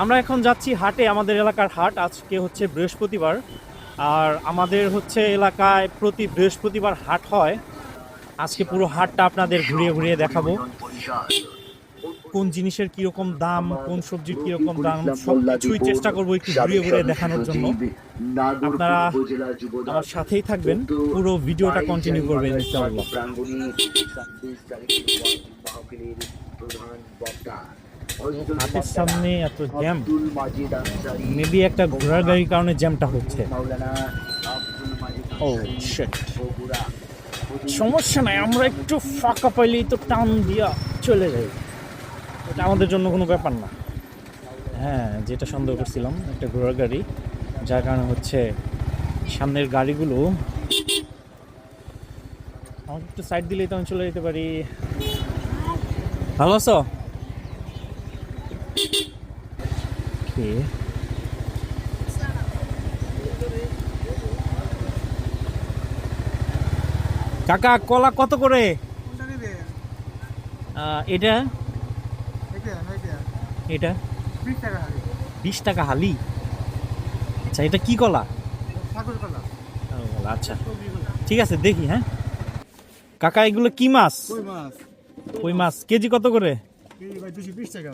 আমরা এখন যাচ্ছি হাটে, আমাদের এলাকার হাট। আজকে হচ্ছে বৃহস্পতিবার। আর আমাদের হচ্ছে এলাকায় প্রতি বৃহস্পতিবার হাট হয়। আজকে পুরো হাটটা আপনাদের ঘুরিয়ে ঘুরিয়ে দেখাবো। কোন জিনিসের কীরকম দাম, কোন সবজির কীরকম দাম সব কিছুই চেষ্টা করব একটু ঘুরিয়ে ঘুরিয়ে দেখানোর জন্য। আপনারা আমার সাথেই থাকবেন। পুরো ভিডিওটা কন্টিনিউ করবেন, ইনশাআল্লাহ। হাটের সামনে এত জ্যাম মেবি একটা ঘোড়ার গাড়ির কারণে জ্যামটা হচ্ছে। ও শিট সমস্যা নাই আমরা একটু ফাঁকা পাইলেই তো টান দিয়া চলে যাই। এটা আমাদের জন্য কোনো ব্যাপার না। হ্যাঁ যেটা সন্দেহ করছিলাম একটা ঘোড়ার গাড়ি যার কারণে হচ্ছে সামনের গাড়িগুলো আমাকে একটু সাইড দিলেই তো আমি চলে যেতে পারি। ভালো আছো? কে কাকা কলা কত করে? এটা? এটা 20 টাকা হালি। বিশ টাকা হালি? আচ্ছা এটা কি কলা? আচ্ছা। ঠিক আছে দেখি হ্যাঁ। কাকা এগুলো কি মাছ? কই মাছ? কেজি কত করে? 220 টাকা।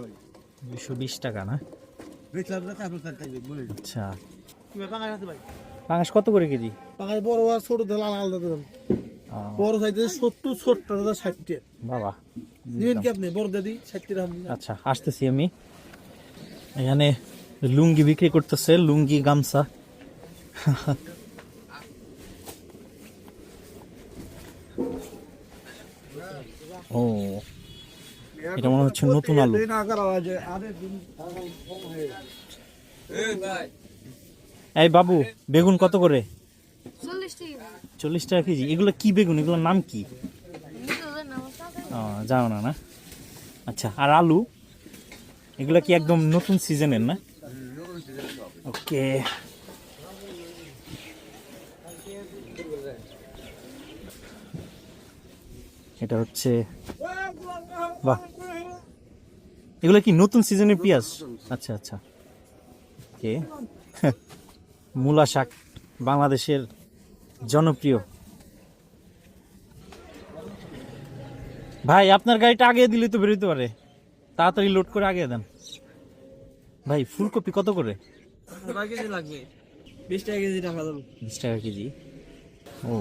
দুশো বিশ টাকা না। আচ্ছা? পাঙাশ কত করে কেজি পাঙ্গাস বড় আর ছোট আলাদা। বড় সাইজে 70, 70 দাদা 60 টাকা। বাবা কি আপনি? বড় দাদি 60 টাকা আচ্ছা আসতেছি আমি এখানে লুঙ্গি বিক্রি করতেছে লুঙ্গি গামছা ও এটা মনে হচ্ছে নতুন আলু। এই বাবু বেগুন কত করে? চল্লিশ টাকা চল্লিশ টাকা কেজি। এগুলো কি বেগুন? এগুলোর নাম কি? ও জানো না না। আচ্ছা আর আলু? এগুলো কি একদম নতুন সিজনের না? ওকে। এটা হচ্ছে বাহ। এগুলো কি নতুন সিজনের পেঁয়াজ? আচ্ছা আচ্ছা। ওকে মূলা শাক বাংলাদেশের জনপ্রিয়। ভাই আপনার গাড়িটা আগে দিলে তো বেরোতে পারে। তাড়াতাড়ি লোড করে আগে দেন। ভাই ফুলকপি কত করে? কেজি লাগবে? 20 টাকা কেজি টাকা দাও। বিশ টাকা কেজি? ও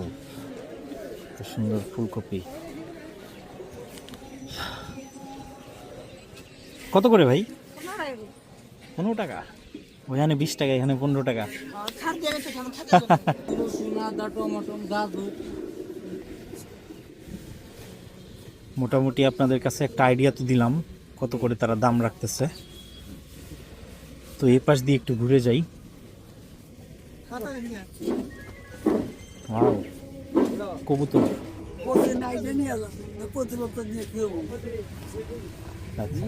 সুন্দর ফুলকপি। কত করে ভাই? পনেরো টাকা। ওখানে বিশ টাকা এখানে পনেরো টাকা। মোটামুটি আপনাদের কাছে একটা আইডিয়া তো দিলাম কত করে তারা দাম রাখতেছে। তো এই পাশ দিয়ে একটু ঘুরে যাই। কবুতর। আচ্ছা।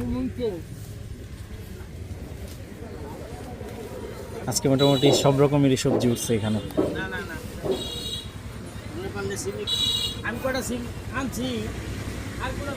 আজকে মোটামুটি সব রকমেরই সবজি উঠছে এখানে। না না না। আমি কটা সিম আনছি আর কোনো